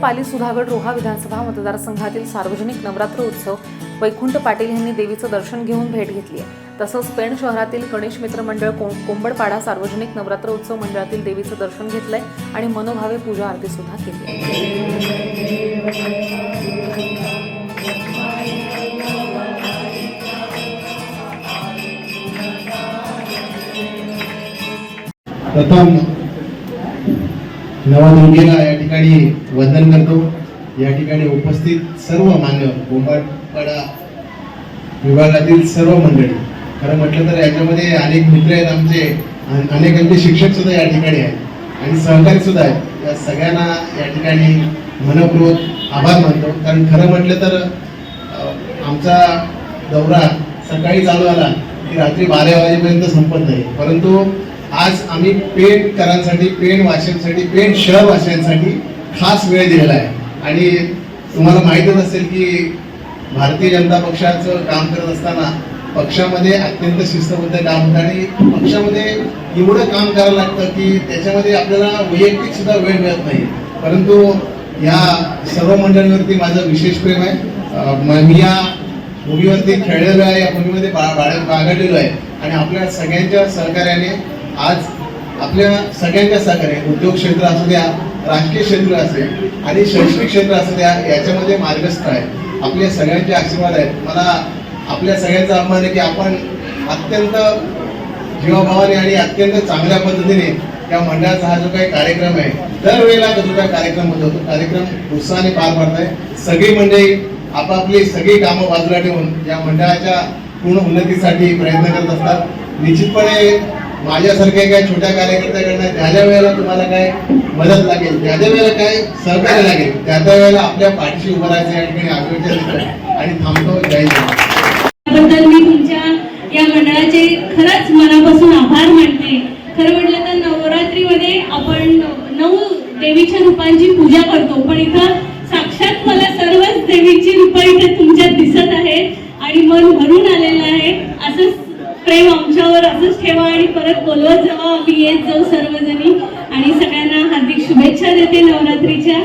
पाली सुधागड रोहा विधानसभा मतदारसंघातील सार्वजनिक नवरात्र उत्सव वैकुंठ पाटील यांनी देवीचं दर्शन घेऊन भेट घेतली आहे. तसंच पेण शहरातील गणेश मित्र मंडळ को- कोंबडपाडा सार्वजनिक नवरात्र उत्सव मंडळातील देवीचं दर्शन घेतलंय आणि मनोभावे पूजा आरती सुद्धा केली प्रथम नवदुर्गेला या ठिकाणी वंदन करतो. या ठिकाणी उपस्थित सर्व मान्य कोंबाडपाडा विभागातील सर्व मंडळी. खरं म्हटलं तर याच्यामध्ये अनेक मित्र आहेत आमचे. अनेकांचे शिक्षक सुद्धा या ठिकाणी आहेत. आणि सहकारी सुद्धा आहेत. या सगळ्यांना या ठिकाणी मनपूर्वक आभार मानतो. कारण खरं म्हटलं तर आमचा दौरा सकाळी चालू आला की रात्री बारा वाजेपर्यंत संपत नाही. परंतु आज आम्ही पेणकरांसाठी पेण वाशियांसाठी पेण शहर वाशियांसाठी खास वेळ दिलेला आहे. आणि तुम्हाला माहीतच असेल की भारतीय जनता पक्षाचं काम करत असताना पक्षामध्ये अत्यंत शिस्तबद्ध काम होतं आणि पक्षामध्ये एवढं काम करावं लागतं की त्याच्यामध्ये आपल्याला वैयक्तिक सुद्धा वेळ मिळत नाही. परंतु या सर्व मंडळीवरती माझं विशेष प्रेम आहे. मी या भूमीवरती खेळलेलो आहे या भूमीमध्ये बा- बाळ- बागडलेलो आहे. आणि आपल्या सगळ्यांच्या सहकार्याने आज आपल्या सगळ्यांच्या सहकार्याने उद्योग क्षेत्र असू द्या राजकीय क्षेत्र असेल आणि शैक्षणिक क्षेत्र असू द्या याच्यामध्ये मार्गस्थ आहे. आपल्या सगळ्यांचे आशीर्वाद आहेत. मला आपल्या सगळ्यांचा अभिमान आहे की आपण अत्यंत जीवाभावाने आणि अत्यंत चांगल्या पद्धतीने या मंडळाचा हा जो काही कार्यक्रम आहे दरवेळेला जो काही कार्यक्रम होतो तो कार्यक्रम उत्साहाने पार पाडत आहे सगळी मंडळी आपापली सगळी कामं बाजूला ठेवून या मंडळाच्या पूर्ण उन्नतीसाठी प्रयत्न करत असतात. निश्चितपणे माझ्यासारख्या काय छोट्या कार्यकर्त्याकडनं ज्या ज्या वेळेला तुम्हाला काय मदत लागेल ज्या ज्या वेळेला काय सहकार्य लागेल त्या त्या वेळेला आपल्या पाठीशी उभं राहायचं या ठिकाणी आग्रह आणि थांबतो. जय जवान मी तुमच्या या मंडळाचे खरंच मनापासून आभार मानते. खरं म्हटलं तर नवरात्रीमध्ये आपण नऊ देवीच्या रूपांची पूजा करतो पण इथं साक्षात मला सर्वच देवीची रूपं इथे तुमच्यात दिसत आहेत आणि मन भरून आलेलं आहे असंच प्रेम आमच्यावर असंच ठेवा आणि परत बोलवत जावा. आम्ही येत जाऊ सर्वजणी. आणि सगळ्यांना हार्दिक शुभेच्छा देते नवरात्रीच्या.